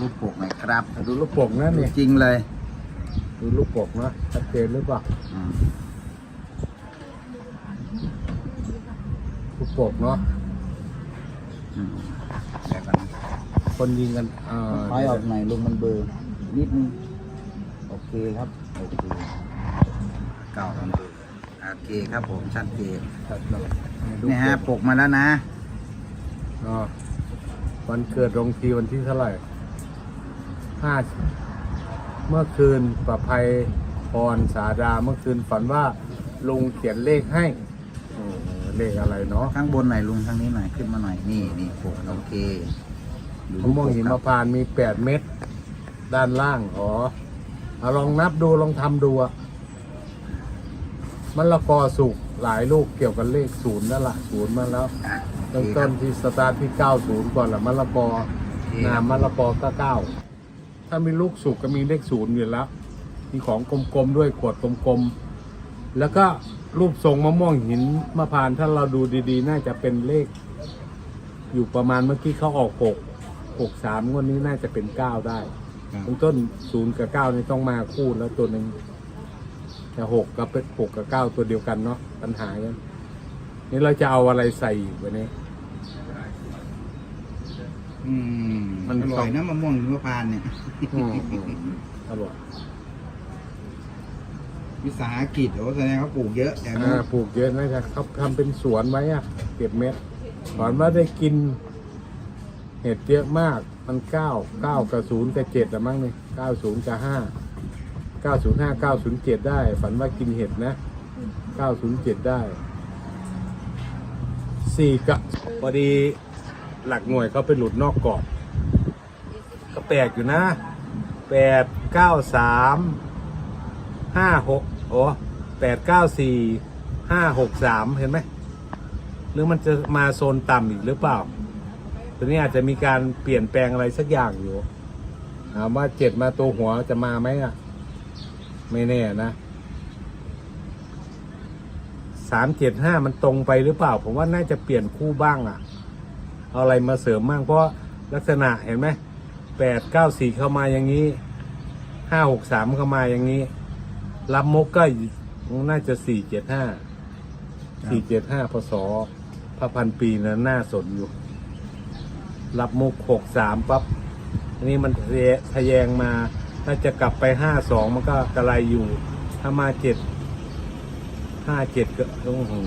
รูปปกหน่อยครับดูลูกโป่งนะเนี่ยจริงเลย ดูลูกโป่งนะชัดเจนหรือเปล่าอืมลูกโป่งเนาะอืมเดี๋ยวก่อนนะคนยิงกันเอ่อถอยออกหน่อยลุงมันเบลอร์นิดนึงโอเคครับโอเคเก่ามันเบลอโอเคครับผมชัดเจนชัดเนาะดูนี่ฮะปกมาแล้วนะ เนาะวันเกิดลงทีวันที่เท่าไหร่ ห้าเมื่อคืนประภัยพรสาดาเมื่อคืนฝันว่าลุงเขียนเลขให้โอ้โหเลขอะไรเนาะข้างบนหน่อยลุงข้างนี้หน่อยขึ้นมาหน่อยนี่นี่ปกโอเคดูมะม่วงหิมครับพานต์มีแปดเม็ดด้านล่างอ๋อเอาลองนับดูลองทำดูอะมะละกอสุกหลายลูกเกี่ยวกับเลขศูนย์นั่นแหละศูนย์มาแล้วอะเริ่มต้นที่สตาร์ทที่เก้าศูนย์ก่อนละมะละกอโอเคนามมะละกอก็เก้า ถ้ามีลูกสุกก็มีเลขศูนย์อยู่แล้ว มีของกลมๆด้วยขวดกลมๆ แล้วก็รูปทรงมะม่วงหินมะพร้านต์ถ้าเราดูดีๆ น่าจะเป็นเลข อยู่ประมาณเมื่อกี้เขาออกหกหกสามงวดนี้น่าจะเป็นเก้าได้ครับ ต้นต้นศูนย์กับเก้านี่ต้องมาคู่แล้วตัวหนึ่งแต่หกกับเป็นหกกับเก้าตัวเดียวกันเนาะปัญหากันนี่เราจะเอาอะไรใส่อีกวันนี้ อืมมันอร่อยนะมะม่วงหิมพานต์เนี่ย อืมอืมอร่อยวิสาหกิจโอ้แสดงว่าปลูกเยอะแต่อ่าปลูกเยอะนะครับเขาทำเป็นสวนไว้อะเก็บเม็ดหวานว่าได้กิน เห็ดเยอะมาก มันเก้าเก้ากับศูนย์กับเจ็ดละมั้งนี่เก้าศูนย์กับห้าเก้าศูนย์ห้าเก้าศูนย์เจ็ดได้ ฝันว่ากินเห็ดนะเก้าศูนย์เจ็ดได้สี่กับพอดี หลักหน่วยเขาไปหลุดนอกกรอบก็แปลกอยู่นะแปดเก้าสามห้าหกโอ้แปดเก้าสี่ห้าหกสามเห็นไหมหรือมันจะมาโซนต่ำอีกหรือเปล่าตัวนี้อาจจะมีการเปลี่ยนแปลงอะไรสักอย่างอยู่ถามว่าเจ็ดมาตัวหัวจะมาไหมอะ ไม่แน่นะสามเจ็ดห้ามันตรงไปหรือเปล่า ผมว่าน่าจะเปลี่ยนคู่บ้างอะ เอาอะไรมาเสริมบ้างเพราะลักษณะเห็นไหมแปดเก้าสี่เข้ามาอย่างนี้ห้าหกสามเข้ามาอย่างนี้ รับมกก็น่าจะสี่เจ็ดห้าสี่เจ็ดห้าพศพระพันปีนะน่าสนอยู่ รับมุกหกสามปั๊บอันนี้มันทะแยทะแยงมา ถ้าจะกลับไปห้าสองมันก็กระไรอยู่ ถ้ามาเจ็ดห้าเจ็ดก็ต้องหง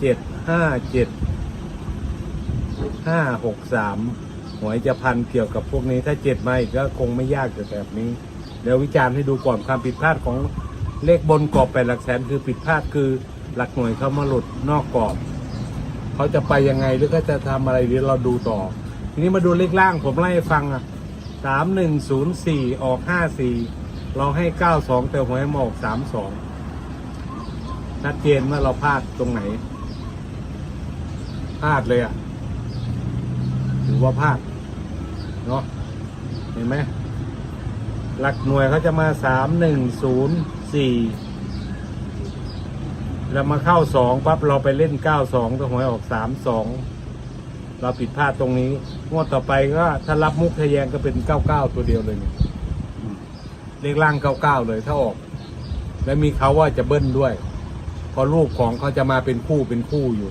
เจ็ดห้าเจ็ด ห้าหกสามหวยจะพันเกี่ยวกับพวกนี้ ถ้าเจ็ดมาอีกก็คงไม่ยากแต่แบบนี้ เดี๋ยววิจารณ์ให้ดูก่อนความผิดพลาดของเลขบนกรอบแปดหลักแสนคือผิดพลาดคือหลักหน่วยเขามาหลุดนอกกรอบเขาจะไปยังไงหรือเขาจะทำอะไรเดี๋ยวเราดูต่อ ทีนี้มาดูเลขล่างผมไล่ฟังอะสามหนึ่งศูนย์สี่ออกห้าสี่เราให้เก้าสองแต่หวยมออกสามสองชัดเจนว่าเราพลาดตรงไหนพลาดเลยอะ ถือว่าพลาดเนาะเห็นไหมหลักหน่วยเขาจะมาสามหนึ่งศูนย์สี่แล้วมาเข้าสองปั๊บเราไปเล่นเก้าสองตัวหวยออกสามสองเราผิดพลาดตรงนี้ งวดต่อไปก็ถ้ารับมุกทะแยงก็เป็นเก้าเก้าตัวเดียวเลยเนี่ยเลขล่างเก้าเก้าเลยถ้าออก แล้วมีเขาว่าจะเบิ้ลด้วยเพราะลูกของเขาจะมาเป็นคู่เป็นคู่อยู่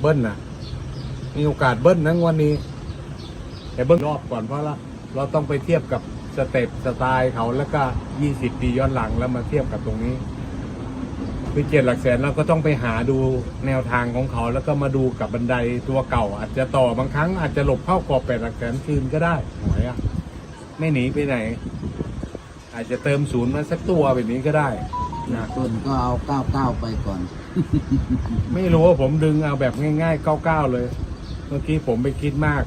เบิ้ลนะ มีโอกาสเบิ้ลนะงวันนี้ แต่เบิ้งรอบก่อนเพราะละเราต้องไปเทียบกับสเต็ปสไตล์เขาแล้วก็ยี่สิบปีย้อนหลังแล้วมาเทียบกับตรงนี้คือเจ็ดหลักแสนเราก็ต้องไปหาดูแนวทางของเขา แล้วก็มาดูกับบันไดตัวเก่า อาจจะต่อบางครั้งอาจจะหลบเข้ากรอบแปดหลักแสนคืนก็ได้หวยอะไม่หนีไปไหน อาจจะเติมศูนย์มาสักตัวแบบนี้ก็ได้นะต้นก็เอาเก้าเก้าไปก่อน ไม่รู้ว่าผมดึงเอาแบบง่ายๆเก้าๆเลย เมื่อกี้ผมไปคิดมาก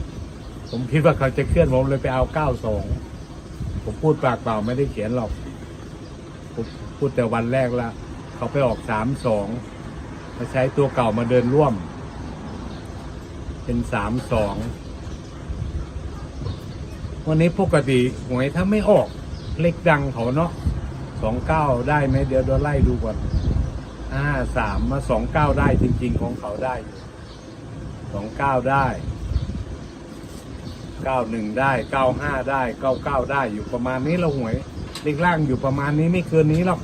ผมคิดว่าเขาจะเคลื่อนผมเลยไปเอาเก้าสองผมพูดปากเปล่าไม่ได้เขียนหรอกผมพูดแต่วันแรกละเขาไปออกสามสองมาใช้ตัวเก่ามาเดินร่วม เป็นสามสองวันนี้ปกติหวยถ้าไม่ออกเลขดังเขาเนาะสองเก้าได้ไหมเดี๋ยวเดี๋ยวไล่ดูก่อนห้าสามมาสองเก้าได้จริง ๆ ของเขาได้ สองเก้าได้เก้าหนึ่งได้เก้าห้าได้เก้าเก้าได้อยู่ประมาณนี้เราหวยเลขล่างอยู่ประมาณนี้ไม่เกินนี้หรอก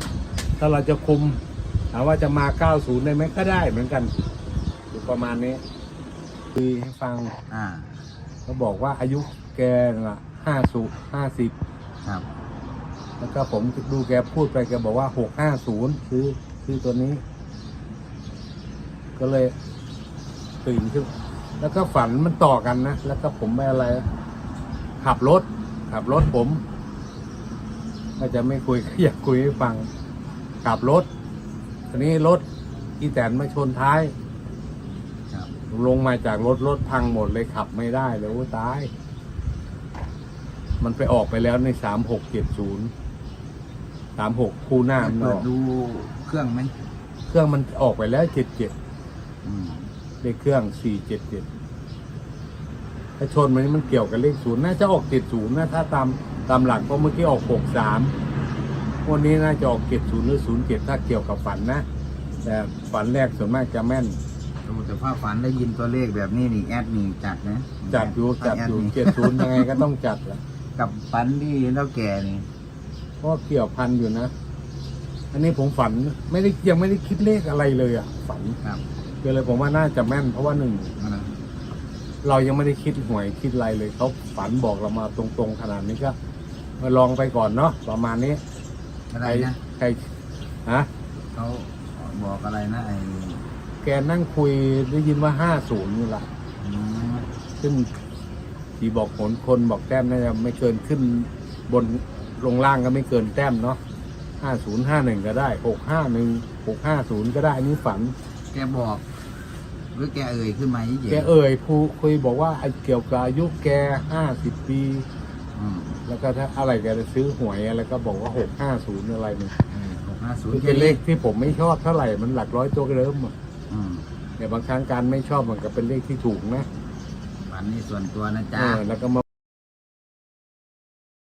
ถ้าเราจะคุมถามว่าจะมาเก้าศูนย์ได้ไหมก็ได้เหมือนกัน อยู่ประมาณนี้คุยให้ฟังอ่าเขาบอกว่าอายุแกน่ะห้าสูห้าสิบครับ แล้วก็ผมดูแกพูดไปแกบอกว่าหกห้าศูนย์คือคือตัวนี้ ก็เลย ตื่นขึ้น แล้วก็ฝันมันต่อกันนะ แล้วก็ผมไปอะไร ขับรถ ขับรถผมก็จะไม่คุยอยากคุยให้ฟัง ขับรถทีนี้รถอีแตนมาชนท้ายครับลงมาจากรถรถพังหมดเลยขับไม่ได้เลยโอ้ตาย มันไปออกไปแล้วในสามหกเจ็ดศูนย์สามหกคู่หน้ามันอเปิดอกดูเครื่องไหมเครื่องมันออกไปแล้วเจ็ดเจ็ดอืม เลขเครื่องสี่เจ็ดเจ็ดถ้าชนมันมันเกี่ยวกับเลขศูนย์น่าจะออกเจ็ดศูนย์นะถ้าตามตามหลักเพราะเมื่อกี้ออกหกสามวันนี้น่าจะออกเจ็ดศูนย์หรือศูนย์เจ็ดถ้าเกี่ยวกับฝันนะ แต่ฝันแรกส่วนมากจะแม่นดูแต่ภาพฝันได้ยินตัวเลขแบบนี้นี่แอดนี่จัดนะจัดอยู่จัดอยู่แนี่เจ็ดศูนย์ยังไงก็ต้องจัดแหละกับฝันที่เท่าแก่นี่เพราะว่าเกี่ยวพันอยู่นะ อันนี้ผมฝันไม่ได้ยังไม่ได้คิดเลขอะไรเลยอะ ฝันครับ ก็เลยผมว่าน่าจะแม่นเพราะว่าหนึ่งนั่นนะเรายังไม่ได้คิดหวยคิดอะไรเลยเขาฝันบอกเรามาตรงๆขนาดนี้ก็มาลองไปก่อนเนาะประมาณนี้อะไรนะใครฮะเขาบอกอะไรนะไอ้แกนั่งคุยได้ยินว่าห้าศูนย์นี่แหละอืมซึ่งที่บอกผลคนบอกแต้มน่าจะไม่เกินขึ้นบนลงล่างก็ไม่เกินแต้มเนาะห้าศูนย์ห้าหนึ่งก็ได้หกห้าหนึ่งหกห้าศูนย์ก็ได้อันนี้ฝัน แกบอก หรือแกเอ่ยขึ้นมาเฉยๆแกเอ่ยผู้คุยบอกว่าไอ้เกี่ยวกับอายุแกห้าสิบปีอืมแล้วก็ถ้าอะไรแกจะซื้อหวยอะไรก็บอกว่าหกห้าศูนย์อะไรนี่หกห้าศูนคือย์เป็นเลขที่ผมไม่ชอบเท่าไหร่มันหลักร้อยตัวเริ่มอะอืมแต่บางครั้งการไม่ชอบมันก็เป็นเลขที่ถูกนะฝันนี่ส่วนตัวนะเอจ๊ะ อแล้วก็มา